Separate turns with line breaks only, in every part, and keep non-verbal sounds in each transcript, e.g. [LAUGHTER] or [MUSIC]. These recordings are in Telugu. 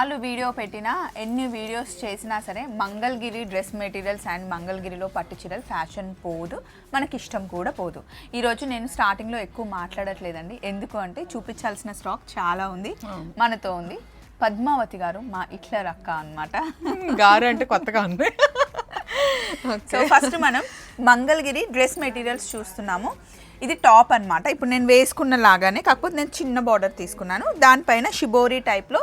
ఎన్నిసార్లు వీడియో పెట్టినా ఎన్ని వీడియోస్ చేసినా సరే మంగళగిరి డ్రెస్ మెటీరియల్స్ అండ్ మంగళగిరిలో పట్టు చీరలు ఫ్యాషన్ పోదు మనకి ఇష్టం కూడా పోదు. ఈరోజు నేను స్టార్టింగ్లో ఎక్కువ మాట్లాడట్లేదండి. ఎందుకు అంటే చూపించాల్సిన స్టాక్ చాలా ఉంది మనతో ఉంది. పద్మావతి గారు మా ఇట్లర్ అక్క అనమాట [LAUGHS]
గారు అంటే కొత్తగా ఉంది.
సో ఫస్ట్ మనం మంగళగిరి డ్రెస్ మెటీరియల్స్ చూస్తున్నాము. ఇది టాప్ అన్నమాట. ఇప్పుడు నేను వేసుకున్న లాగానే కాకపోతే నేను చిన్న బార్డర్ తీసుకున్నాను. దానిపైన షిబోరి టైప్లో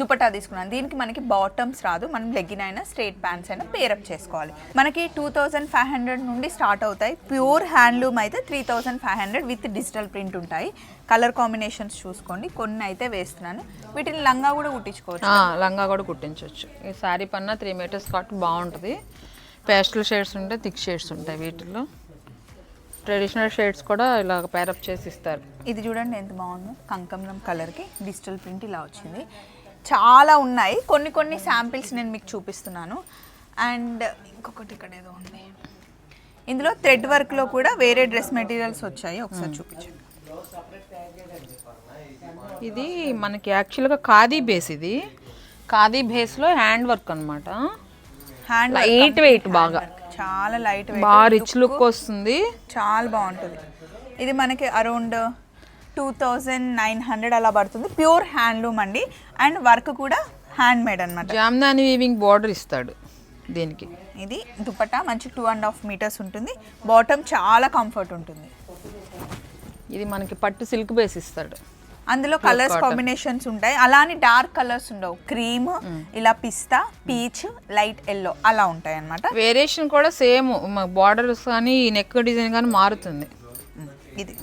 దుపట్టా తీసుకున్నాను. దీనికి మనకి బాటమ్స్ రాదు. మనం లెగ్గిన్ అయినా స్ట్రేట్ ప్యాంట్స్ అయినా పేరప్ చేసుకోవాలి. మనకి టూ థౌజండ్ ఫైవ్ హండ్రెడ్ నుండి స్టార్ట్ అవుతాయి. ప్యూర్ హ్యాండ్లూమ్ అయితే three thousand five hundred with digital print ఉంటాయి. కలర్ కాంబినేషన్స్ చూసుకోండి. కొన్ని అయితే వేస్తున్నాను. వీటిని లంగా కూడా కుట్టించుకోవచ్చు.
లంగా కూడా కుట్టించవచ్చు ఈ శారీ పన్న త్రీ మీటర్స్ కట్ బాగుంటుంది. పేస్టల్ షేడ్స్ ఉంటాయి థిక్ షేడ్స్ ఉంటాయి వీటిల్లో. ట్రెడిషనల్ షేడ్స్ కూడా ఇలా పేరప్ చేసి ఇస్తారు.
ఇది చూడండి ఎంత బాగుందో. కంకమలం కలర్కి డిజిటల్ ప్రింట్ ఇలా వచ్చింది. చాలా ఉన్నాయి. కొన్ని కొన్ని శాంపిల్స్ నేను మీకు చూపిస్తున్నాను. అండ్ ఇంకొకటి ఇక్కడ ఏదో ఉంది. ఇందులో థ్రెడ్ వర్క్లో కూడా వేరే డ్రెస్ మెటీరియల్స్ వచ్చాయి. ఒకసారి చూపించండి.
ఇది మనకి యాక్చువల్గా ఖాదీ బేస్ ఇది. ఖాదీ బేస్లో హ్యాండ్ వర్క్ అనమాట
హ్యాండ్
లైట్ వెయిట్ బాగా.
చాలా లైట్
బాగా రిచ్ లుక్ వస్తుంది.
చాలా బాగుంటుంది. ఇది మనకి around two thousand nine hundred అలా పడుతుంది. ప్యూర్ హ్యాండ్లూమ్ అండి. అండ్ వర్క్ కూడా హ్యాండ్ మేడ్ అనమాట
జామ్దాని వీవింగ్ బార్డర్ ఇస్తాడు దీనికి.
ఇది దుపట్టా మంచి టూ అండ్ హాఫ్ మీటర్స్ ఉంటుంది. బాటమ్ చాలా కంఫర్ట్ ఉంటుంది.
ఇది మనకి పట్టు సిల్క్ బేస్ ఇస్తాడు.
అందులో కలర్స్ కాంబినేషన్స్ ఉంటాయి. అలానే డార్క్ కలర్స్ ఉండవు. క్రీమ్ ఇలా పిస్తా పీచ్ లైట్ ఎల్లో అలా ఉంటాయి అన్నమాట
వేరియేషన్ కూడా సేమ్ బార్డర్స్ కానీ నెక్ డిజైన్ కానీ మారుతుంది.
ఇది.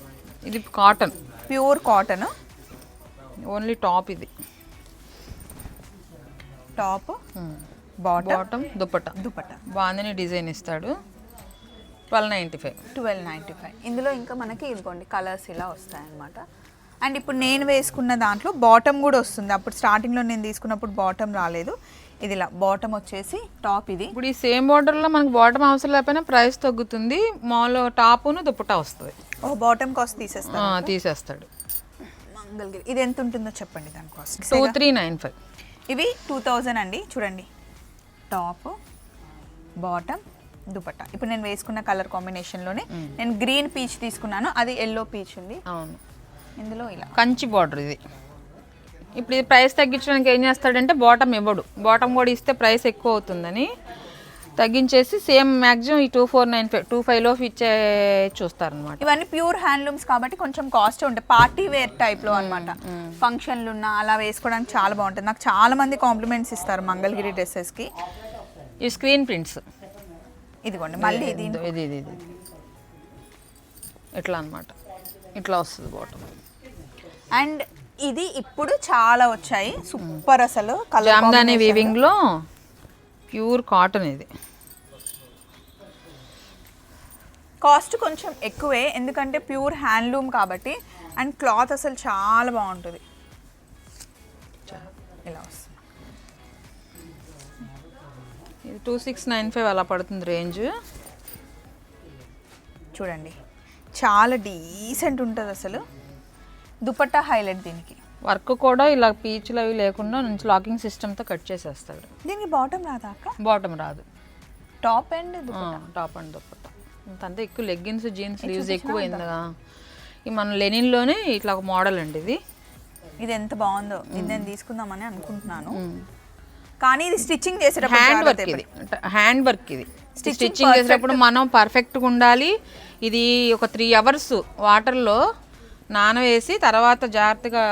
ఇది cotton
pure cotton.
Only top ఇది.
Top bottom.
Dupatta
dupatta.
Bandhani design ఇస్తాడు. Twelve ninety five.
Twelve ninety five. ఇందులో ఇంకా మనకి ఇదిగోండి కలర్స్ ఇలా వస్తాయి అన్నమాట అండ్ ఇప్పుడు నేను వేసుకున్న దాంట్లో బాటమ్ కూడా వస్తుంది. అప్పుడు స్టార్టింగ్లో నేను తీసుకున్నప్పుడు బాటమ్ రాలేదు. ఇది ఇలా బాటమ్ వచ్చేసి టాప్ ఇది.
ఇప్పుడు ఈ సేమ్ బార్డర్లో మనకి బాటమ్ అవసరం లేకపోయినా ప్రైస్ తగ్గుతుంది. మామూలు టాపును దుప్పట వస్తుంది.
బాటమ్ కాస్ట్ తీసేస్తాను
ఆ, తీసేస్తాడు.
మంగళగిరి. ఇది ఎంత ఉంటుందో చెప్పండి దాని cost
two three nine five
ఇవి టూ థౌజండ్ అండి. చూడండి. Top bottom dupatta. ఇప్పుడు నేను వేసుకున్న కలర్ కాంబినేషన్లోనే నేను గ్రీన్ పీచ్ తీసుకున్నాను. అది ఎల్లో పీచ్ ఉంది.
అవును.
ఇందులో ఇలా.
కంచి బార్డర్ ఇది. ఇప్పుడు ఇది ప్రైస్ తగ్గించడానికి ఏం చేస్తాడంటే బాటమ్ ఇవ్వడు. బాటమ్ కూడా ఇస్తే ప్రైస్ ఎక్కువ అవుతుందని తగ్గించేసి సేమ్ మ్యాక్సిమం ఈ two four nine five two five లోపు ఇచ్చే చూస్తారనమాట
ఇవన్నీ ప్యూర్ హ్యాండ్లూమ్స్ కాబట్టి కొంచెం కాస్ట్ ఉంటాయి పార్టీ వేర్ టైప్లో అనమాట ఫంక్షన్లు ఉన్న అలా వేసుకోవడానికి చాలా బాగుంటుంది. నాకు చాలా మంది కాంప్లిమెంట్స్ ఇస్తారు మంగళగిరి డ్రెస్సెస్కి.
ఈ స్క్రీన్ ప్రింట్స్.
ఇదిగోండి మళ్ళీ ఇది
ఇది ఇది. ఇట్లా అన్నమాట. ఇట్లా వస్తుంది బాటమ్
అండ్ ఇది ఇప్పుడు చాలా వచ్చాయి. సూపర్ అసలు. కలర్
జామ్దాని వీవింగ్లో ప్యూర్ కాటన్ ఇది.
కాస్ట్ కొంచెం ఎక్కువే ఎందుకంటే ప్యూర్ హ్యాండ్లూమ్ కాబట్టి అండ్ క్లాత్ అసలు చాలా బాగుంటుంది. ఇలా వస్తుంది.
ఇది టూ సిక్స్ నైన్ ఫైవ్ అలా పడుతుంది రేంజ్.
చూడండి చాలా డీసెంట్ ఉంటుంది అసలు. దుపట్టా హైలైట్ దీనికి.
వర్క్ కూడా ఇలా పీచులు అవి లేకుండా నుంచి లాకింగ్ సిస్టమ్తో కట్ చేసేస్తాడు.
దీనికి బాటమ్ రాదా అక్క?
బాటమ్ రాదు.
Top and
top and dupatta అంతే ఎక్కువ లెగ్గిన్స్ జీన్స్ లీవ్స్ ఎక్కువ అయిందిగా. ఈ మన లెనిన్లోనే ఇట్లా ఒక మోడల్ అండి ఇది.
ఇది ఎంత బాగుందో. ఇది నేను తీసుకుందామని అనుకుంటున్నాను. కానీ ఇది స్టిచ్చింగ్ చేసేటప్పుడు
హ్యాండ్ వర్క్ ఇది. హ్యాండ్ వర్క్ ఇది. స్టిచ్చింగ్ చేసేటప్పుడు మనం పర్ఫెక్ట్గా ఉండాలి. ఇది ఒక త్రీ అవర్స్ వాటర్లో నానవేసి తర్వాత జాగ్రత్తగా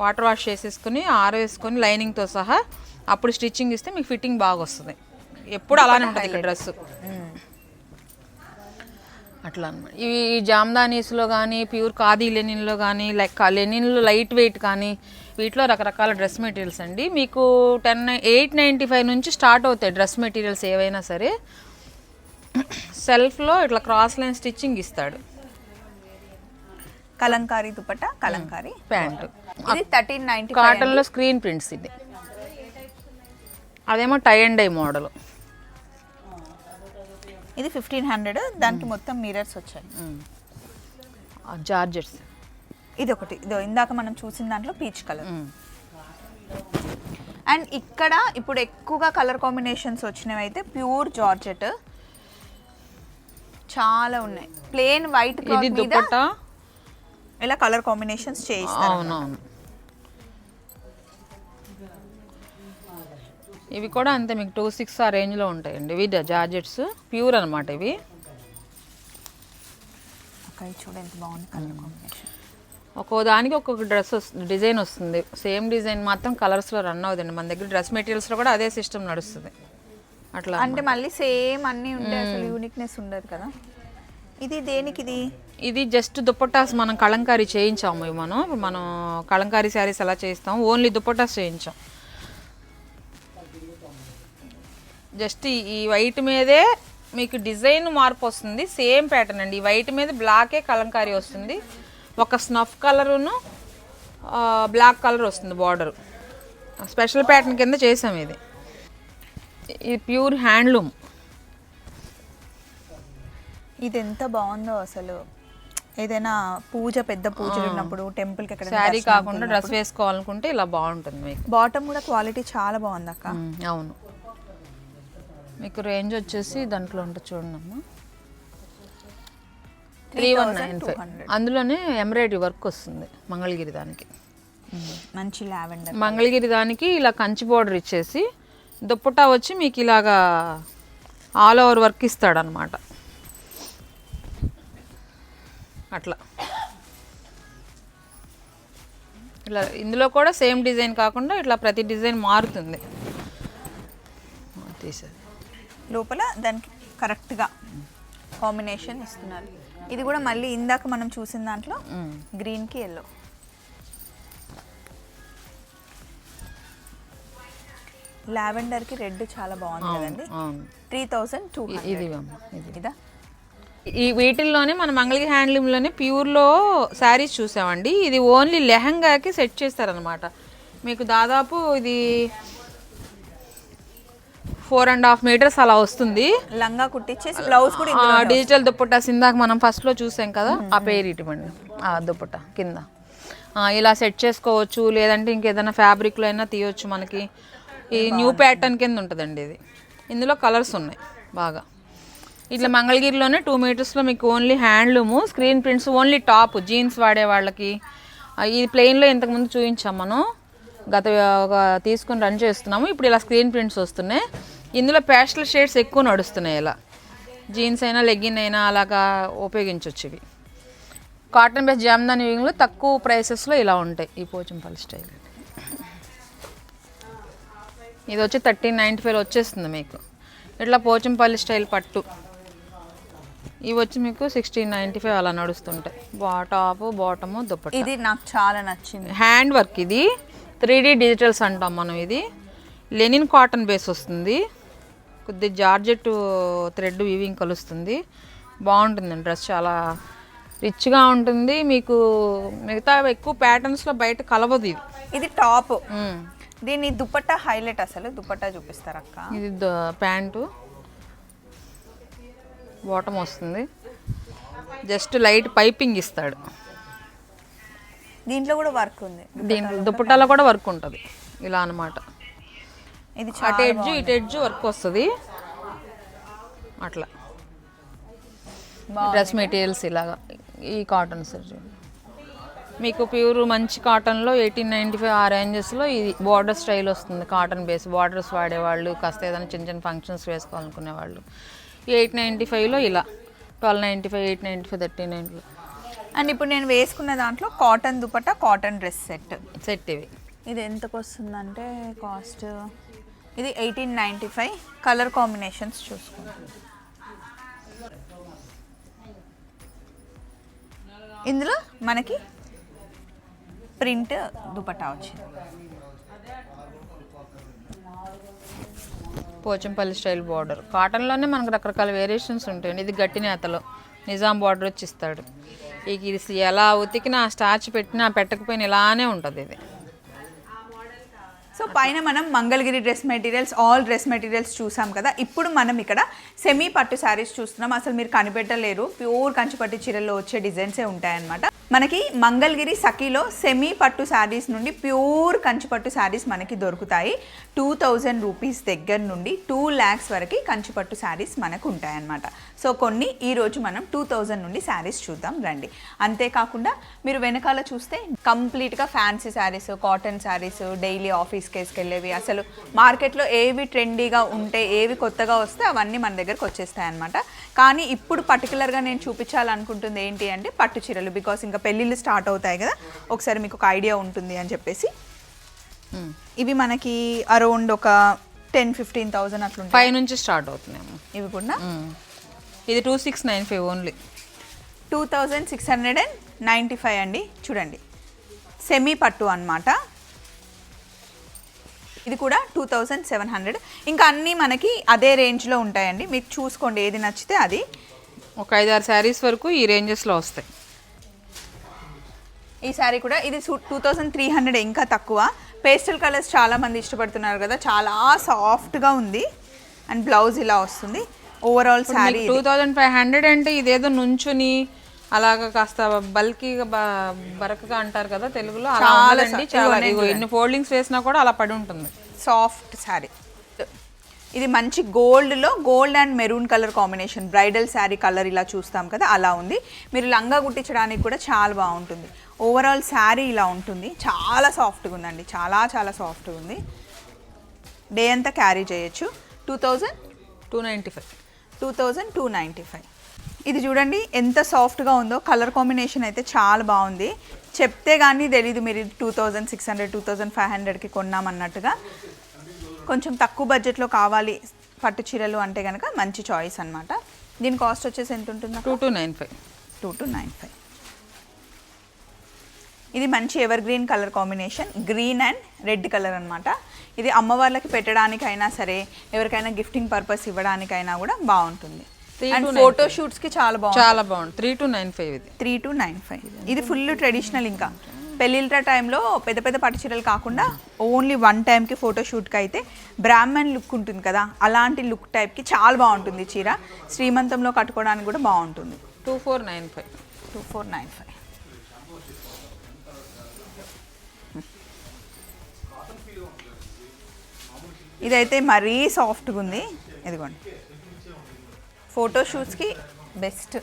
వాటర్ వాష్ చేసేసుకుని ఆరవేసుకొని లైనింగ్తో సహా అప్పుడు స్టిచ్చింగ్ ఇస్తే మీకు ఫిట్టింగ్ బాగా వస్తుంది ఎప్పుడు అలానే ఉంటుంది ఇక్కడ డ్రెస్. అట్లా అనమాట ఇవి జామ్దానీస్లో కానీ ప్యూర్ ఖాదీ లెనిన్లో కానీ లైక్ లెనిన్లో లైట్ వెయిట్ కానీ వీటిలో రకరకాల డ్రెస్ మెటీరియల్స్ అండి. మీకు టెన్ ఎయిట్ నైంటీ ఫైవ్ నుంచి స్టార్ట్ అవుతాయి డ్రెస్ మెటీరియల్స్ ఏవైనా సరే. సెల్ఫ్లో ఇట్లా క్రాస్ లైన్ స్టిచ్చింగ్ ఇస్తాడు.
కలంకారీ దుపట్టా కలంకారీ
ప్యాంటు.
ఇది థర్టీన్ నైన్టీ
కాటన్లో స్క్రీన్ ప్రింట్స్ ఇది. అదేమో టై అండ్ డై మోడల్.
ఇది ఫిఫ్టీన్ హండ్రెడ్ దానికి మొత్తం మిరర్స్ వచ్చాయి.
జార్జెట్స్
ఇది ఒకటి. ఇదో ఇందాక మనం చూసిన దాంట్లో పీచ్ కలర్. అండ్ ఇక్కడ ఇప్పుడు ఎక్కువగా కలర్ కాంబినేషన్స్ వచ్చినవి అయితే ప్యూర్ జార్జెట్. చాలా ఉన్నాయి. ప్లేన్ వైట్
ఇది దుపట్టా?
ఇలా కలర్ కాంబినేషన్స్ చేయిస్తారు
అవునవును. ఇవి కూడా అంతే మీకు టూ సిక్స్ ఆ రేంజ్లో ఉంటాయండి. ఇవి జార్జెట్స్ ప్యూర్ అనమాట ఇవి.
బాగుంది కలర్ కాంబినేషన్.
ఒక్కో దానికి ఒక్కొక్క డ్రెస్ వస్తుంది డిజైన్ వస్తుంది. సేమ్ డిజైన్ మాత్రం కలర్స్లో రన్ అవుతుంది మన దగ్గర డ్రెస్ మెటీరియల్స్లో కూడా అదే సిస్టమ్ నడుస్తుంది. అట్లా
అంటే మళ్ళీ సేమ్ అన్నీ ఉంటాయి అసలు యూనిక్నెస్ ఉండదు కదా. ఇది దేనికి ఇది?
ఇది జస్ట్ దుప్పటాస్ మనం కలంకారీ చేయించాము ఇవి మనం మనం కలంకారీ శారీస్ ఎలా చేయిస్తాం? ఓన్లీ దుప్పటాస్ చేయించాం. జస్ట్ ఈ- ఈ వైట్ మీదే మీకు డిజైన్ మార్పు వస్తుంది. సేమ్ ప్యాటర్న్ అండి. ఈ వైట్ మీద బ్లాకే కలంకారీ వస్తుంది. ఒక స్నఫ్ కలరును బ్లాక్ కలర్ వస్తుంది బార్డర్ స్పెషల్ ప్యాటర్న్ కింద చేసాం ఇది. ఇది ప్యూర్ హ్యాండ్లూమ్
ఇది ఎంత బాగుందో అసలు. ఏదైనా పూజ పెద్ద పూజలు ఉన్నప్పుడు టెంపుల్కి ఎక్కడ
శారీ కాకుండా డ్రెస్ వేసుకోవాలనుకుంటే ఇలా బాగుంటుంది మీకు.
బాటమ్ కూడా క్వాలిటీ చాలా బాగుంది అక్క.
అవును. మీకు రేంజ్ వచ్చేసి దాంట్లో ఉంటుంది చూడండి అమ్మా త్రీ వన్ నైన్ ఫైవ్ అందులోనే ఎంబ్రాయిడరీ వర్క్ వస్తుంది మంగళగిరి దానికి.
మంచి లావెండర్
మంగళగిరి దానికి ఇలా కంచి బోర్డర్ ఇచ్చేసి దుప్పటా వచ్చి మీకు ఇలాగా ఆల్ ఓవర్ వర్క్ ఇస్తాడనమాట అట్లా. ఇలా ఇందులో కూడా సేమ్ డిజైన్ కాకుండా ఇట్లా ప్రతి డిజైన్ మారుతుంది. తీసేది.
లోపల దానికి కరెక్ట్గా కాంబినేషన్ ఇస్తున్నారు. ఇది కూడా మళ్ళీ ఇందాక మనం చూసిన దాంట్లో గ్రీన్కి ఎల్లో లావెండర్కి రెడ్ చాలా బాగుంది కదండి.
అవును.
త్రీ థౌజండ్ టూ
ఇది. ఇదా? ఈ వీటిల్లోనే మన మంగళగిరి హ్యాండ్లూమ్లోనే ప్యూర్లో శారీస్ చూసామండి. ఇది ఓన్లీ లెహంగాకి సెట్ చేస్తారనమాట మీకు దాదాపు ఇది ఫోర్ అండ్ హాఫ్ మీటర్స్ అలా వస్తుంది.
లంగా కుట్టించేసి బ్లౌజ్ కూడా
డిజిటల్ దుప్పట్టా ఇందాక మనం ఫస్ట్లో చూసాం కదా ఆ పేరు ఇటువంటి ఆ దుప్పట్టా కింద. ఇలా సెట్ చేసుకోవచ్చు లేదంటే ఇంకేదైనా ఫ్యాబ్రిక్లో అయినా తీయొచ్చు మనకి. ఈ న్యూ ప్యాటర్న్ కింద ఉంటుందండి ఇది. ఇందులో కలర్స్ ఉన్నాయి బాగా. ఇట్లా మంగళగిరిలోనే టూ మీటర్స్లో మీకు only handloom screen prints only top jeans వాడే వాళ్ళకి. ఇది ప్లెయిన్లో ఇంతకుముందు చూపించాం మనం. గత ఒక తీసుకుని రన్ చేస్తున్నాము. ఇప్పుడు ఇలా స్క్రీన్ ప్రింట్స్ వస్తున్నాయి. ఇందులో ప్యాస్టల్ షేడ్స్ ఎక్కువ నడుస్తున్నాయి ఇలా. జీన్స్ అయినా లెగ్గిన్ అయినా అలాగా ఉపయోగించవచ్చు ఇవి. కాటన్ బేస్ జామ్దాని వీవింగ్లో తక్కువ ప్రైసెస్లో ఇలా ఉంటాయి ఈ పోచంపల్లి స్టైల్ ఇది వచ్చి థర్టీన్ నైంటీ ఫైవ్ వచ్చేస్తుంది మీకు. ఇట్లా పోచంపల్లి స్టైల్ పట్టు. ఇవి వచ్చి మీకు సిక్స్టీన్ నైంటీ ఫైవ్ అలా నడుస్తుంటాయి. బా టాప్ బాటము దుప్పట.
ఇది నాకు చాలా నచ్చింది.
హ్యాండ్ వర్క్ ఇది. త్రీ డీ డిజిటల్స్ అంటాం మనం ఇది. లెనిన్ కాటన్ బేస్ వస్తుంది. కొద్ది జార్జెట్ థ్రెడ్ వీవింగ్ కలుస్తుంది. బాగుంటుందండి డ్రెస్ చాలా రిచ్గా ఉంటుంది. మీకు మిగతా ఎక్కువ ప్యాటర్న్స్లో బయట కలవదు ఇది
ఇది టాప్
మ్మ్.
దీని దుపట్టా హైలైట్ అసలు? దుపట్టా చూపిస్తారు అక్క?
ఇది ప్యాంటు. బాటమ్ వస్తుంది. జస్ట్ లైట్ పైపింగ్ ఇస్తాడు.
దీంట్లో కూడా వర్క్ ఉంది.
దీంట్లో దుప్పటాలో కూడా వర్క్ ఉంటుంది. ఇలా అన్నమాట.
ఇది
అటు ఎడ్జ్ ఇటు ఎడ్జ్ వర్క్ వస్తుంది. అట్లా. డ్రెస్ మెటీరియల్స్ ఇలాగా ఈ కాటన్ సార్ మీకు ప్యూర్ మంచి కాటన్లో ఎయిటీన్ నైంటీ ఫైవ్ ఆ రేంజెస్లో ఇది బార్డర్ స్టైల్ వస్తుంది. కాటన్ బేస్ బార్డర్స్ వాడేవాళ్ళు కాస్త ఏదైనా చిన్న చిన్న ఫంక్షన్స్ వేసుకోవాలనుకునే వాళ్ళు ఎయిట్ నైంటీ ఫైవ్లో ఇలా. Twelve ninety five eight ninety five thirty నైన్లో
అండ్ ఇప్పుడు నేను వేసుకున్న దాంట్లో cotton dupatta cotton dress set.
Set ఇవి.
ఇది ఎంతకు వస్తుందంటే కాస్ట్? ఇది eighteen ninety five. Colour combinations చూసుకుంటాం ఇందులో మనకి ప్రింట్ దుపట్టా వచ్చింది.
Pochampally style border. కాటన్లోనే మనకు రకరకాల వేరియేషన్స్ ఉంటాయండి ఇది గట్టి నేతలో. నిజాం బార్డర్ వచ్చి ఇస్తాడు. ఇక ఇది ఎలా ఉతికినా స్టార్చ్ పెట్టినా పెట్టకపోయినా ఇలానే ఉంటుంది ఇది.
సో పైన మనం Mangalagiri dress materials all dress materials చూసాం కదా. ఇప్పుడు మనం ఇక్కడ సెమీ పట్టు శారీస్ చూస్తున్నాం. అసలు మీరు కనిపెట్టలేరు. ప్యూర్ కంచిపట్టు చీరల్లో వచ్చే డిజైన్సే ఉంటాయన్నమాట. మనకి మంగళగిరి సఖీలో సెమీ పట్టు శారీస్ నుండి ప్యూర్ కంచిపట్టు శారీస్ మనకి దొరుకుతాయి. టూ థౌజండ్ రూపీస్ దగ్గర నుండి టూ ల్యాక్స్ వరకు కంచిపట్టు శారీస్ మనకు ఉంటాయన్నమాట. సో కొన్ని ఈరోజు మనం టూ థౌజండ్ నుండి శారీస్ చూద్దాం రండి. అంతేకాకుండా మీరు వెనకాల చూస్తే కంప్లీట్గా fancy saris cotton saris daily ఆఫీస్కి వేసుకెళ్ళేవి అసలు మార్కెట్లో ఏవి ట్రెండీగా ఉంటే ఏవి కొత్తగా వస్తే అవన్నీ మన దగ్గరకు వచ్చేస్తాయి అనమాట కానీ ఇప్పుడు పర్టికులర్గా నేను చూపించాలనుకుంటుంది ఏంటి అంటే పట్టు చీరలు బికాస్ ఇంకా పెళ్ళిళ్ళు స్టార్ట్ అవుతాయి కదా. ఒకసారి మీకు ఒక ఐడియా ఉంటుంది అని చెప్పేసి.
మ్మ్.
ఇవి మనకి అరౌండ్ ఒక టెన్ ఫిఫ్టీన్ థౌజండ్ అట్లుంటాయి
పై నుంచి స్టార్ట్ అవుతున్నాము
ఇవి కూడా?
ఇది two six nine five only
two thousand six hundred and ninety five అండి. చూడండి. సెమీ పట్టు అన్నమాట. ఇది కూడా టూ థౌజండ్ సెవెన్ హండ్రెడ్ ఇంకా అన్నీ మనకి అదే రేంజ్లో ఉంటాయండి. మీకు చూసుకోండి ఏది నచ్చితే అది.
ఒక ఐదారు శారీస్ వరకు ఈ రేంజెస్లో వస్తాయి.
ఈ శారీ కూడా ఇది టూ థౌజండ్ త్రీ హండ్రెడ్ ఇంకా తక్కువ. పేస్టల్ కలర్స్ చాలా మంది ఇష్టపడుతున్నారు కదా చాలా సాఫ్ట్గా ఉంది. అండ్ బ్లౌజ్ ఇలా వస్తుంది. Overall sari
two thousand five hundred అంటే ఇదేదో నుంచుని అలాగ కాస్త బల్కీగా బ- బరకగా అంటారు కదా తెలుగులో
చాలా
చాలా. ఎన్ని ఫోల్డింగ్స్ వేసినా కూడా అలా పడి ఉంటుంది.
సాఫ్ట్ శారీ. ఇది మంచి గోల్డ్లో gold and maroon colour combination bridal sari colour ఇలా చూస్తాం కదా అలా ఉంది. మీరు లంగా కుట్టించడానికి కూడా చాలా బాగుంటుంది. ఓవరాల్ శారీ ఇలా ఉంటుంది. చాలా సాఫ్ట్గా ఉందండి. చాలా చాలా సాఫ్ట్గా ఉంది. డే అంతా క్యారీ చేయొచ్చు. Two thousand
two ninety five.
Two thousand two ninety five. ఇది చూడండి ఎంత సాఫ్ట్గా ఉందో. కలర్ కాంబినేషన్ అయితే చాలా బాగుంది. చెప్తే కానీ తెలీదు మీరు two thousand six hundred two thousand five హండ్రెడ్కి కొన్నామన్నట్టుగా కొంచెం తక్కువ బడ్జెట్లో కావాలి పట్టు చీరలు అంటే కనుక మంచి చాయిస్ అన్నమాట. దీని కాస్ట్ వచ్చేసి ఎంత ఉంటుంది?
Two two nine five
two two nine five ఇది మంచి ever green colour combination green and red colour అన్నమాట. ఇది అమ్మవార్లకి పెట్టడానికైనా సరే ఎవరికైనా గిఫ్టింగ్ పర్పస్ ఇవ్వడానికైనా కూడా బాగుంటుంది. ఫోటో షూట్స్కి చాలా బాగుంటుంది
చాలా బాగుంది త్రీ టూ నైన్ ఫైవ్ ఇది.
త్రీ టు నైన్ ఫైవ్ ఇది ఫుల్ ట్రెడిషనల్ ఇంకా. పెళ్ళిళ్ళ టైంలో పెద్ద పెద్ద పట్టు చీరలు కాకుండా ఓన్లీ వన్ టైంకి ఫోటోషూట్కి అయితే బ్రాహ్మణ్ లుక్ ఉంటుంది కదా అలాంటి లుక్ టైప్కి చాలా బాగుంటుంది చీర. శ్రీమంతంలో కట్టుకోవడానికి కూడా బాగుంటుంది.
Two four nine five
two four nine five ఇదైతే మరీ సాఫ్ట్గా ఉంది. ఇదిగోండి. ఫోటో షూట్స్కి బెస్ట్.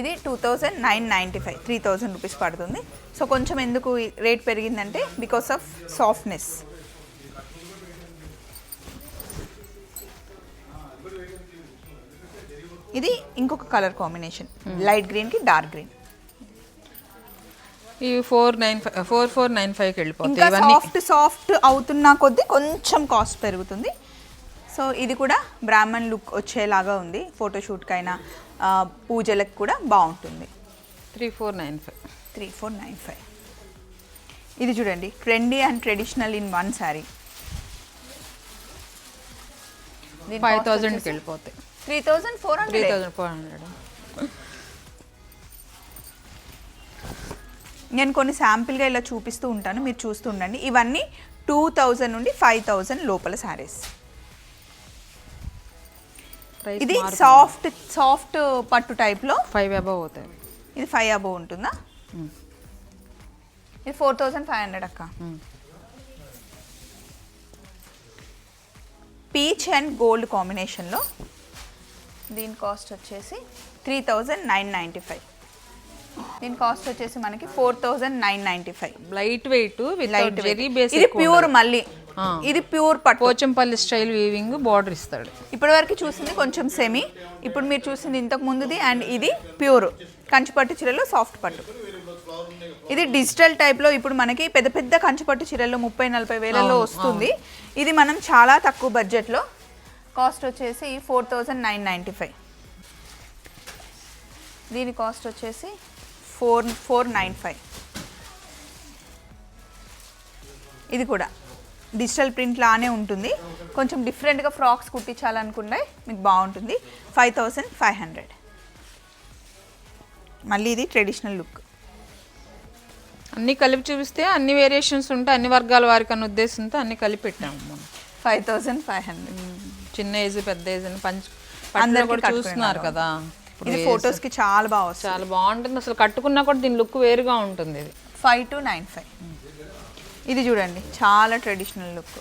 ఇది two thousand nine ninety five three thousand rupees పడుతుంది. సో కొంచెం ఎందుకు రేట్ పెరిగిందంటే బికాస్ ఆఫ్ సాఫ్ట్నెస్. ఇది ఇంకొక కలర్ కాంబినేషన్ లైట్ గ్రీన్కి డార్క్ గ్రీన్.
ఇవి four nine five four four nine ఫైవ్కి వెళ్ళిపోతాయి ఇవన్నీ.
సాఫ్ట్ సాఫ్ట్ అవుతున్న కొద్దీ కొంచెం కాస్ట్ పెరుగుతుంది. సో ఇది కూడా బ్రాహ్మణ్ లుక్ వచ్చేలాగా ఉంది. ఫోటోషూట్కైనా పూజలకు కూడా బాగుంటుంది.
Three four nine five.
Three four nine five. ఇది చూడండి trendy and traditional in one sari
five థౌజండ్కి వెళ్ళిపోతాయి.
Three thousand four
three
hundred.
Thousand four hundred.
నేను కొన్ని శాంపిల్గా ఇలా చూపిస్తూ ఉంటాను మీరు చూస్తూ ఉండండి. ఇవన్నీ టూ థౌజండ్ నుండి ఫైవ్ థౌజండ్ లోపల శారీస్ ఇది సాఫ్ట్ సాఫ్ట్ పట్టు టైప్లో
ఫైవ్ అబవ్ అవుతాయి.
ఇది ఫైవ్ అబో ఉంటుందా. ఇది ఫోర్ థౌజండ్ ఫైవ్ హండ్రెడ్ అక్క. పీచ్ అండ్ గోల్డ్ కాంబినేషన్లో దీని కాస్ట్ వచ్చేసి three thousand nine ninety five దీని కాస్ట్ వచ్చేసి మనకి four thousand nine ninety five.
Light weight
light
zari base
ఇది ప్యూర్ మళ్ళీ. ఇది ప్యూర్ పట్టు.
పోచంపల్లి స్టైల్ వీవింగ్ బార్డర్ ఇస్తాడు.
ఇప్పటి వరకు చూసింది కొంచెం సెమీ ఇప్పుడు మీరు చూసింది ఇంతకు ముందుది అండ్ ఇది ప్యూర్ కంచిపట్టు చీరలో సాఫ్ట్ పట్టు. ఇది డిజిటల్ టైప్లో ఇప్పుడు మనకి పెద్ద పెద్ద కంచిపట్టు చీరల్లో ముప్పై నలభై వేలలో వస్తుంది. ఇది మనం చాలా తక్కువ బడ్జెట్లో కాస్ట్ వచ్చేసి four thousand nine ninety five. దీని కాస్ట్ వచ్చేసి ఫోర్ ఫోర్ నైన్ ఫైవ్. ఇది కూడా. డిజిటల్ ప్రింట్ లానే ఉంటుంది. కొంచెం డిఫరెంట్గా ఫ్రాక్స్ కుట్టించాలనుకుంటే మీకు బాగుంటుంది. Five thousand five hundred. మళ్ళీ ఇది ట్రెడిషనల్ లుక్.
అన్ని కలిపి చూపిస్తే అన్ని వేరియేషన్స్ ఉంటాయి అన్ని వర్గాల వారికి అన్న ఉద్దేశంతో అన్ని కలిపి పెట్టాము మనం
ఫైవ్ థౌసండ్ ఫైవ్ హండ్రెడ్.
చిన్న ఏజ్ పెద్ద ఏజ్ అని పంచ
అందరికీ
కూడా చూస్తున్నారు కదా.
ఇది ఫొటోస్కి చాలా బాగా వస్తుంది.
చాలా బాగుంటుంది. అసలు కట్టుకున్నా కూడా దీని లుక్ వేరుగా ఉంటుంది ఇది.
ఫైవ్ టు నైన్ ఫైవ్ ఇది చూడండి చాలా traditional look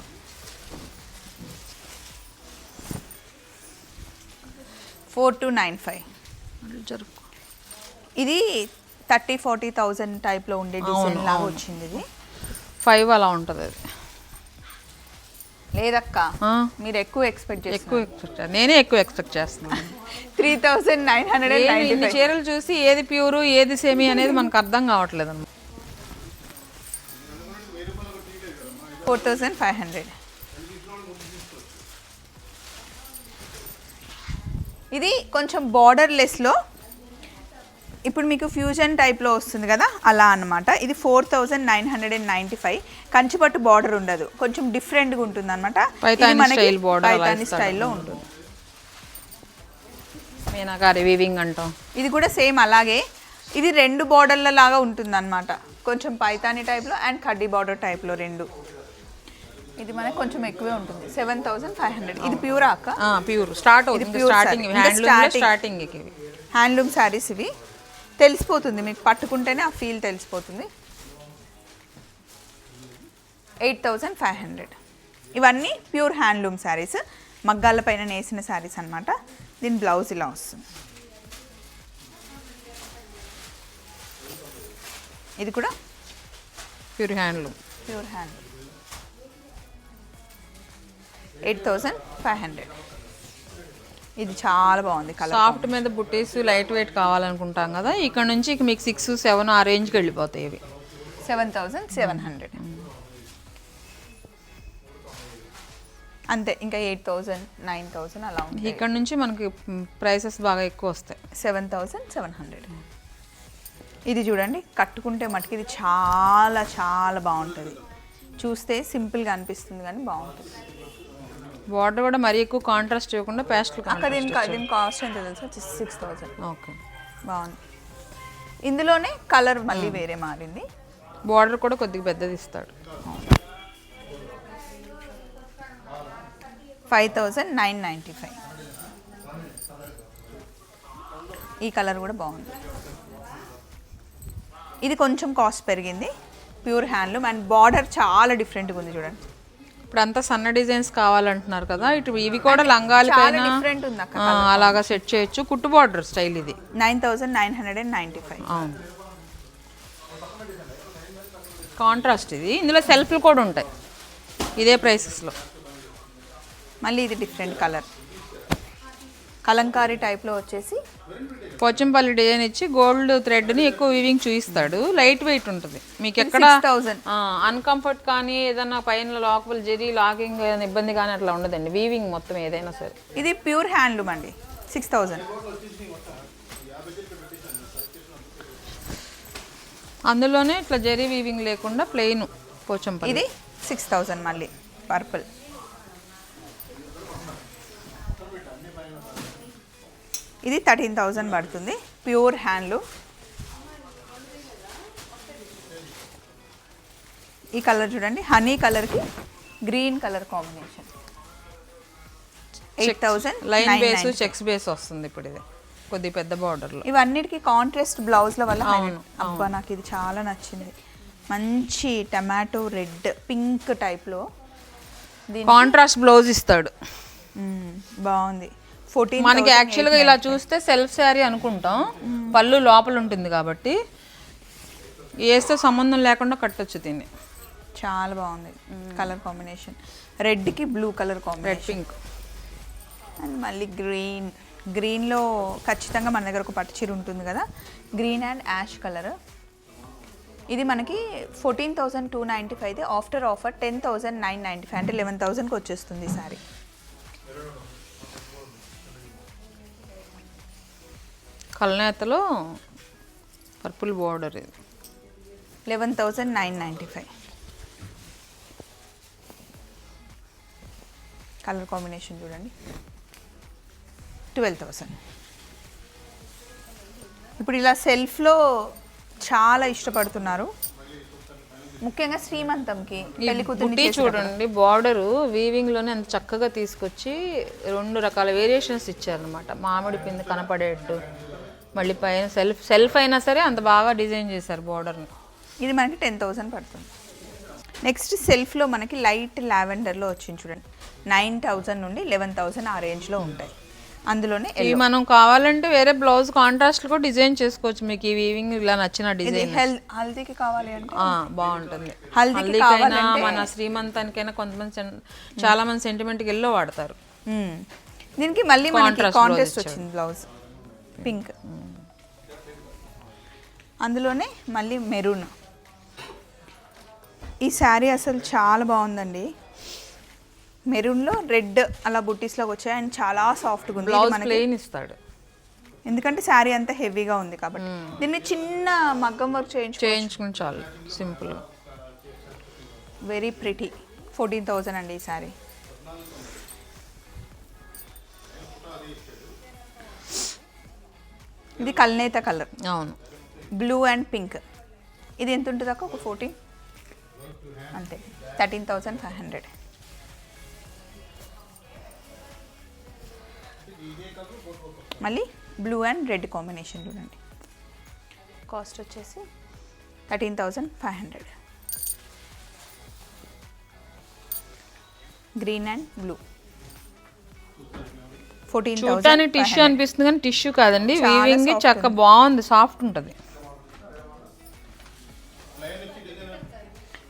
four two nine five
జరుపు
ఇది థర్టీ ఫార్టీ థౌజండ్ టైప్లో ఉండే డిజైన్ లాగా వచ్చింది ఇది.
ఫైవ్ అలా ఉంటుంది అది.
లేదక్క. మీరు ఎక్కువ ఎక్స్పెక్ట్
ఎక్కువ ఎక్స్పెక్ట్ నేనే ఎక్కువ ఎక్స్పెక్ట్ చేస్తున్నాను.
త్రీ థౌసండ్ నైన్ హండ్రెడ్
ఇన్ని చీరలు చూసి ఏది ప్యూరు ఏది సెమీ అనేది మనకు అర్థం కావట్లేదు అన్నమాట
ఫోర్ థౌసండ్ ఫైవ్ హండ్రెడ్ ఇది కొంచెం బార్డర్లెస్లో ఇప్పుడు మీకు ఫ్యూజన్ టైప్లో వస్తుంది కదా అలా అన్నమాట. ఇది four thousand nine hundred and ninety five Kanchipattu border ఉండదు. కొంచెం డిఫరెంట్గా ఉంటుంది అనమాట
పైతాని.
స్టైల్లో ఉంటుంది.
మీనాకారి వీవింగ్ అంటాం.
ఇది కూడా సేమ్ అలాగే. ఇది రెండు బార్డర్ల లాగా ఉంటుంది అనమాట కొంచెం పైతాని టైప్లో అండ్ కడ్డీ బార్డర్ టైప్లో రెండు. ఇది మనకు కొంచెం ఎక్కువే ఉంటుంది. సెవెన్ థౌసండ్ ఫైవ్ హండ్రెడ్ ఇది ప్యూరా అక్క
ప్యూర్ స్టార్ట్ అవుతుంది. Starting handloom. Starting
handloom saris ఇవి. తెలిసిపోతుంది మీకు పట్టుకుంటేనే ఆ ఫీల్ తెలిసిపోతుంది. Eight thousand five hundred. ఇవన్నీ ప్యూర్ హ్యాండ్లూమ్ శారీస్ మగ్గాల పైన నేసిన శారీస్ అన్నమాట. దీని బ్లౌజ్ ఇలా వస్తుంది. ఇది కూడా
pure handloom.
Pure hand eight thousand five hundred. ఇది చాలా బాగుంది కలర్
సాఫ్ట్ మీద బుట్టీస్ లైట్ వెయిట్ కావాలనుకుంటాం కదా ఇక్కడ నుంచి ఇక మీకు సిక్స్ సెవెన్ ఆ రేంజ్కి వెళ్ళిపోతాయి ఇవి.
సెవెన్ థౌజండ్ సెవెన్ హండ్రెడ్ అంతే ఇంకా ఎయిట్ థౌజండ్ నైన్ థౌజండ్ అలా ఉంది
ఇక్కడ నుంచి మనకి ప్రైసెస్ బాగా ఎక్కువ వస్తాయి.
సెవెన్ థౌజండ్ సెవెన్ హండ్రెడ్ ఇది చూడండి కట్టుకుంటే మటుకు ఇది చాలా చాలా బాగుంటుంది. చూస్తే సింపుల్గా అనిపిస్తుంది కానీ బాగుంటుంది.
బార్డర్ కూడా మరీ ఎక్కువ కాంట్రాస్ట్ ఇవ్వకుండా పేస్టల్
అక్కడ దీని దీని కాస్ట్ ఎంత తెలుసు? Six thousand
okay.
బాగుంది. ఇందులోనే కలర్ మళ్ళీ వేరే మారింది.
బార్డర్ కూడా కొద్దిగా పెద్దది ఇస్తాడు.
Five thousand nine ninety five ఈ కలర్ కూడా బాగుంది. ఇది కొంచెం కాస్ట్ పెరిగింది. ప్యూర్ హ్యాండ్లూమ్ అండ్ బార్డర్ చాలా డిఫరెంట్గా ఉంది చూడండి.
ఇప్పుడు అంతా సన్న డిజైన్స్ కావాలంటున్నారు కదా. ఇటు ఇవి కూడా లంగాల
డిఫరెంట్ ఉంది అక్క
అలాగా సెట్ చేయొచ్చు. కుట్టు బార్డర్ స్టైల్ ఇది.
Nine thousand nine hundred and ninety five.
అవును. కాంట్రాస్ట్ ఇది. ఇందులో సెల్ఫ్లు కూడా ఉంటాయి. ఇదే ప్రైసెస్లో
మళ్ళీ ఇది డిఫరెంట్ కలర్ కలంకారీ టైప్లో వచ్చేసి
పోచంపల్లి డిజైన్ ఇచ్చి గోల్డ్ థ్రెడ్ని ఎక్కువ వీవింగ్ చూపిస్తాడు లైట్ వెయిట్ ఉంటుంది. మీకు ఎక్కడ
థౌజండ్
అన్కంఫర్ట్ కానీ ఏదైనా పైన లోపల జరీ లాకింగ్ ఏదైనా ఇబ్బంది కానీ అట్లా ఉండదండి. వీవింగ్ మొత్తం ఏదైనా సరే.
ఇది ప్యూర్ హ్యాండ్లూమ్ అండి. సిక్స్ థౌజండ్
అందులోనే ఇట్లా జరీ వీవింగ్ లేకుండా ప్లెయిన్ పోచంపల్లి
ఇది సిక్స్ థౌజండ్ మళ్ళీ. పర్పుల్ ఇది థర్టీన్ థౌజండ్ పడుతుంది. ప్యూర్ హ్యాండ్లూమ్ ఈ కలర్ చూడండి. హనీ కలర్కి green colour combination. Eight thousand
line base checks base వస్తుంది ఇప్పుడు ఇది. కొద్ది పెద్ద బార్డర్లో.
ఇవన్నిటికీ కాంట్రాస్ట్ బ్లౌజ్ల వల్ల. అబ్బా నాకు ఇది చాలా నచ్చింది. మంచి టమాటో రెడ్ పింక్ టైప్లో.
కాంట్రాస్ట్ బ్లౌజ్ ఇస్తాడు.
బాగుంది. ఫోర్టీన్
మనకి యాక్చువల్గా ఇలా చూస్తే సెల్ఫ్ శారీ అనుకుంటాం. పళ్ళు లోపల ఉంటుంది కాబట్టి వేస్తే సంబంధం లేకుండా కట్టొచ్చు దీన్ని.
చాలా బాగుంది. Colour combination రెడ్కి blue colour combination
pink
and మళ్ళీ గ్రీన్ గ్రీన్లో ఖచ్చితంగా మన దగ్గర ఒక పట్టు చీర ఉంటుంది కదా? గ్రీన్ అండ్ యాష్ కలర్ ఇది మనకి fourteen thousand two ninety five after offer ten thousand nine ninety five అంటే లెవెన్ థౌసండ్కి వచ్చేస్తుంది ఈ సారీ
కలనేతలో పర్పుల్ బార్డర్ ఇది.
Eleven thousand nine ninety five. Colour combination చూడండి. Twelve thousand. ఇప్పుడు ఇలా సెల్ఫ్లో చాలా ఇష్టపడుతున్నారు. ముఖ్యంగా శ్రీమంతంకి పెళ్ళి.
చూడండి బార్డర్ వీవింగ్లోనే ఎంత చక్కగా తీసుకొచ్చి రెండు రకాల వేరియేషన్స్ ఇచ్చారనమాట మామిడి పిండి కనపడేట్టు మళ్ళీ పైన సెల్ఫ్ సెల్ఫ్ అయినా సరే అంత బాగా డిజైన్ చేశారు బార్డర్ని.
ఇది మనకి టెన్ థౌసండ్ పడుతుంది. నెక్స్ట్ సెల్ఫ్లో మనకి లైట్ లావెండర్లో వచ్చింది చూడండి. నైన్ థౌజండ్ నుండి లెవెన్ థౌజండ్ ఆ రేంజ్లో ఉంటాయి. అందులోనే
ఇవి మనం కావాలంటే వేరే బ్లౌజ్ కాంట్రాస్ట్ కూడా డిజైన్ చేసుకోవచ్చు మీకు. ఈ వీవింగ్ ఇలా నచ్చిన డిజైన్.
హెల్ హల్దీకి కావాలి అంటే?
బాగుంటుంది.
హల్దీకి
హల్దీకైనా మన శ్రీమంతానికైనా కొంతమంది చాలా మంది సెంటిమెంట్కి ఎల్లో వాడతారు.
దీనికి మళ్ళీ మనకి కాంట్రాస్ట్ వచ్చింది బ్లౌజ్. పింక్. అందులోనే మళ్ళీ మెరూన్. ఈ శారీ అసలు చాలా బాగుందండి. మెరూన్లో రెడ్ అలా బుట్టీస్లోకి వచ్చాయి. అండ్ చాలా సాఫ్ట్గా ఉంది.
ప్లెయిన్ ఇస్తాడు.
ఎందుకంటే శారీ అంతా హెవీగా ఉంది కాబట్టి. దీన్ని చిన్న మగ్గం వర్క్ చేయించు
చేయించుకుని చాలు. Simple.
Very pretty fourteen thousand అండి ఈ శారీ. ఇది కల్నేత కలర్.
అవును.
Blue and pink. ఇది ఎంత ఉంటుంది అక్క? ఒక ఫోర్టీన్ అంతే. థర్టీన్ థౌజండ్ ఫైవ్ హండ్రెడ్ మళ్ళీ బ్లూ అండ్ రెడ్ కాంబినేషన్ చూడండి. కాస్ట్ వచ్చేసి thirteen thousand five hundred green and blue. Fourteen
tissue అనిపిస్తుంది కానీ టిష్యూ కాదండి. వీవింగ్ చక్క బాగుంది సాఫ్ట్ ఉంటుంది.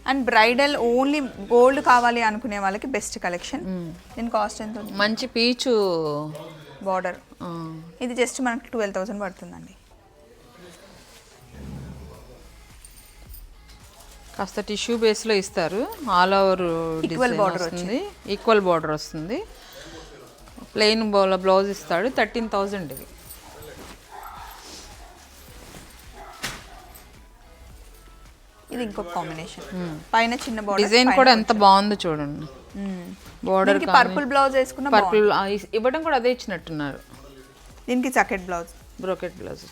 అండ్ బ్రైడల్ ఓన్లీ గోల్డ్ కావాలి అనుకునే వాళ్ళకి బెస్ట్ కలెక్షన్. దీని కాస్ట్ ఎంత ఉంది
మంచి పీచు
బార్డర్. ఇది జస్ట్ మనకి ట్వెల్వ్ థౌసండ్ పడుతుందండి.
కాస్త టిష్యూ బేస్లో ఇస్తారు. ఆల్ ఓవర్ డిజైన్
border
వస్తుంది. ఈక్వల్ బార్డర్ వస్తుంది. ప్లెయిన్ బ్లౌజ్ ఇస్తాడు. థర్టీన్ థౌజండ్ ఇది.
ఇది ఇంకొక కాంబినేషన్ పైన చిన్న బార్డర్
డిజైన్ కూడా ఎంత బాగుందో చూడండి. బార్డర్
పర్పుల్ బ్లౌజ్ వేసుకున్న
పర్పుల్ ఇవ్వడం కూడా అదే ఇచ్చినట్టున్నారు.
దీనికి jacket blouse
brocade blouse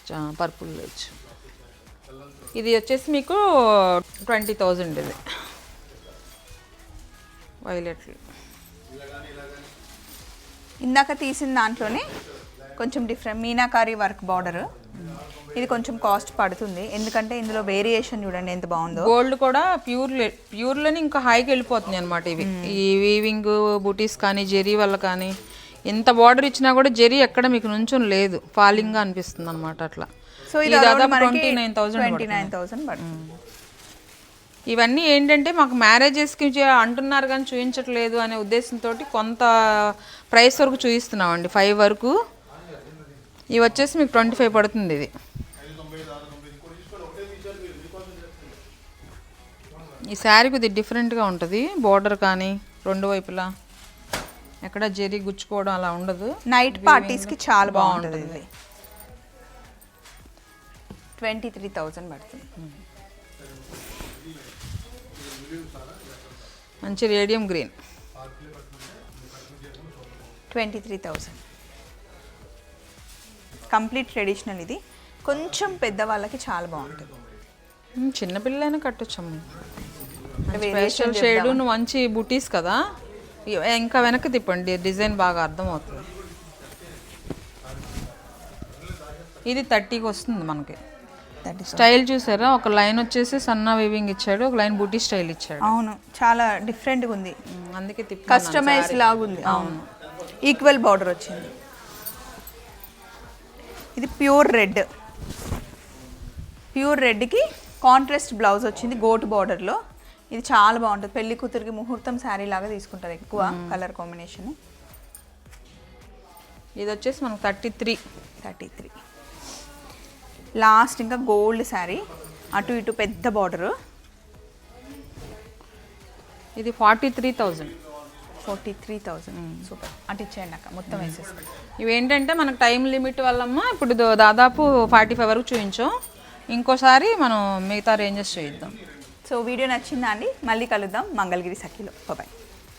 purple వచ్చి ఇది వచ్చేసి మీకు ట్వంటీ థౌజండ్ ఇది. వైలెట్
ఇందాక తీసిన దాంట్లోనే కొంచెం డిఫరెంట్ మీనాకారి వర్క్ బార్డర్ ఇది కొంచెం కాస్ట్ పడుతుంది. ఎందుకంటే ఇందులో వేరియేషన్ చూడండి ఎంత బాగుందో.
గోల్డ్ కూడా ప్యూర్ ప్యూర్లోనే ఇంకా హైకి వెళ్ళిపోతుంది అనమాట ఇవి. ఈ వీవింగ్ బూటీస్ కానీ జెరీ వల్ల కానీ ఎంత బార్డర్ ఇచ్చినా కూడా జెరీ ఎక్కడ మీకు నుంచొని లేదు. ఫాలింగ్గా అనిపిస్తుంది అనమాట అట్లా.
సో
ఇది దాదాపు twenty nine thousand
twenty nine thousand
ఇవన్నీ ఏంటంటే మాకు మ్యారేజెస్కి అంటున్నారు కానీ చూపించట్లేదు అనే ఉద్దేశంతో కొంత ప్రైస్ వరకు చూపిస్తున్నామండి ఫైవ్ వరకు. ఇవి వచ్చేసి మీకు ట్వంటీ ఫైవ్ పడుతుంది ఇది. ఈ శారీ కొద్దిగా డిఫరెంట్గా ఉంటుంది. బార్డర్ కానీ రెండు వైపులా ఎక్కడ జెరీ గుచ్చుకోవడం అలా ఉండదు.
నైట్ పార్టీస్కి చాలా బాగుంటుంది. ఇది. ట్వంటీ త్రీ థౌజండ్ పడుతుంది.
మంచి radium green.
Twenty three thousand complete traditional ఇది. కొంచెం పెద్దవాళ్ళకి చాలా బాగుంటుంది.
చిన్నపిల్లలైనా కట్టొచ్చమ్మ. స్పెషల్ షేడ్ మంచి బుటీస్ కదా? ఇంకా వెనక్కి తిప్పండి డిజైన్ బాగా అర్థమవుతుంది. ఇది థర్టీకి వస్తుంది మనకి. స్టైల్ చూసారా? ఒక లైన్ వచ్చేసి సన్న వీవింగ్ ఇచ్చాడు ఒక లైన్ బుటీ స్టైల్ ఇచ్చాడు.
అవును చాలా డిఫరెంట్గా ఉంది.
అందుకే తిప్పి
కస్టమైజ్ లాగుంది అవును. ఈక్వల్ బార్డర్ వచ్చింది. ఇది ప్యూర్ రెడ్ ప్యూర్ రెడ్కి కాంట్రాస్ట్ బ్లౌజ్ వచ్చింది గోట్ బార్డర్లో ఇది చాలా బాగుంటుంది. పెళ్ళి కూతురికి ముహూర్తం శారీ లాగా తీసుకుంటారు ఎక్కువ కలర్ కాంబినేషన్.
ఇది వచ్చేసి మనకు thirty three.
Thirty three. Last ఇంకా గోల్డ్ శారీ. అటు ఇటు పెద్ద బార్డరు.
ఇది forty three thousand.
Forty three thousand. Super. అటు ఇచ్చేయండి అక్క. మొత్తం వేసేస్తాం
ఇవేంటంటే మనకు టైం లిమిట్ వల్లమ్మ ఇప్పుడు దాదాపు ఫార్టీ ఫైవ్ వరకు చూపించాం ఇంకోసారి మనం మిగతా రేంజెస్ చూద్దాం
సో వీడియో నచ్చిందా అండి? మళ్ళీ కలుద్దాం. మంగళగిరి సఖిలో. బాయ్